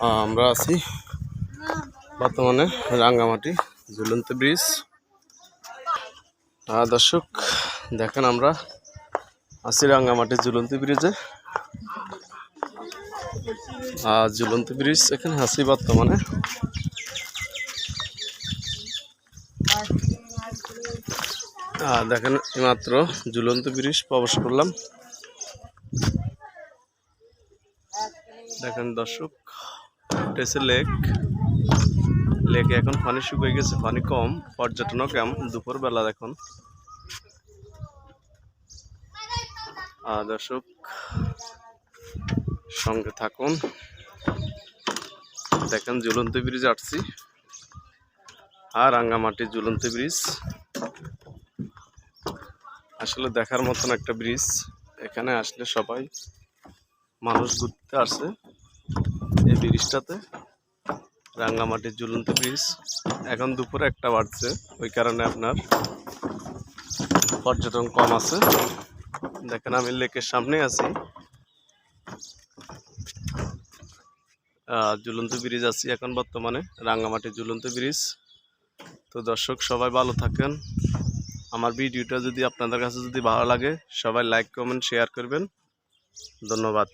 আমরা আছি বর্তমানে রাঙ্গামাটি ঝুলন্ত ব্রিজ। দর্শক দেখেন আমরা আছি রাঙ্গামাটি ঝুলন্ত ব্রিজে। আর ঝুলন্ত ব্রিজ এখানে আছি বর্তমানে। আহ, দেখেন এইমাত্র ঝুলন্ত ব্রিজ প্রবেশ করলাম। দেখেন দর্শক এটা হচ্ছে লেক লেকে এখন পানি শুকিয়ে গেছে, পানি কম। পর্যটনও কম দুপুর বেলা দেখুন। আর দর্শক, সঙ্গে থাকুন। দেখেন ঝুলন্ত ব্রিজ আসছি আর রাঙ্গামাটি ঝুলন্ত ব্রিজ। আসলে দেখার মতন একটা ব্রিজ। এখানে আসলে সবাই মানুষ ঘুরতে আসে। এই ব্রিজটাতে। রাঙ্গামাটির ঝুলন্ত ব্রিজ। এখন দুপুরে একটা বাড়ছে, ওই কারণে আপনার পর্যটন কম আছে। দেখেন, আমি লেকের সামনে আছি। ঝুলন্ত ব্রিজ আছি এখন বর্তমানে, রাঙ্গামাটির ঝুলন্ত ব্রিজ। তো দর্শক, সবাই ভালো থাকেন। আমার ভিডিওটা যদি আপনাদের কাছে যদি ভালো লাগে, সবাই লাইক কমেন্ট শেয়ার করবেন। ধন্যবাদ।